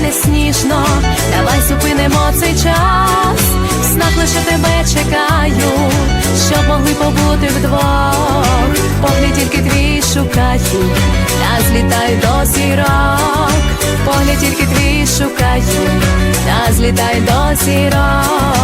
не сніжно, давай зупинимо цей час. В снах лише тебе чекаю, щоб могли побути вдвох. Погляд тільки твій шукаю, та злітаю до зірок. Погляд тільки твій шукаю, та злітаю до зірок.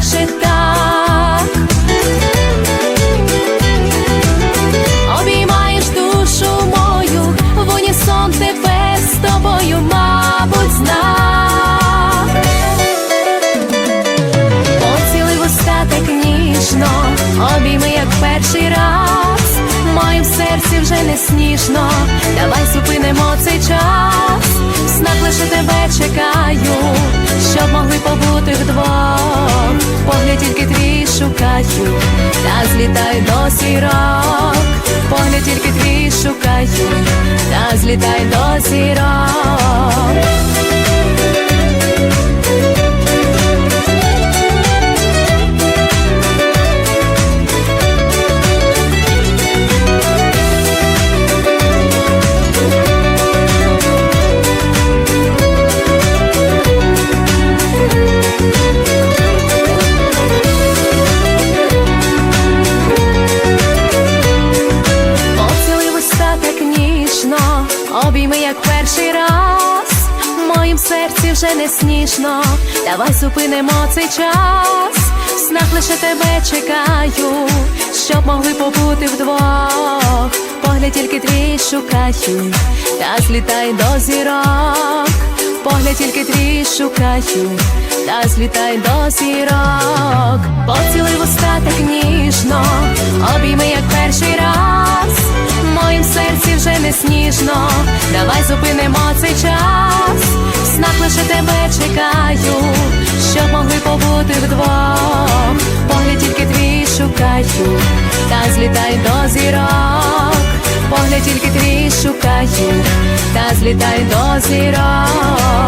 Як так. Обіймаєш душу мою, в унісон тепер з тобою, мабуть, знак. Поцілив уста так ніжно, обійми, як перший раз. В моїм серці вже не сніжно, давай зупинимо цей час. Снах лише тебе чекаю, щоб могли побути вдвох. Погляд тільки твій шукаю, та злітай до сірок, Погляд тільки твій шукаю, та злітай до зірок. Перший раз. В моїм серці вже не сніжно, давай зупинимо цей час. В снах лише тебе чекаю, щоб могли побути вдвох. Погляд тільки твій шукаю, та злітай до зірок. Погляд тільки твій шукаю, та злітай до зірок. Поцілив уста так ніжно, обійми, як перший раз. Сніжно, давай зупинимо цей час. В снах лише тебе чекаю, щоб могли побути вдвох. Погляд тільки твій шукаю, та злітай до зірок. Погляд тільки твій шукаю, та злітай до зірок.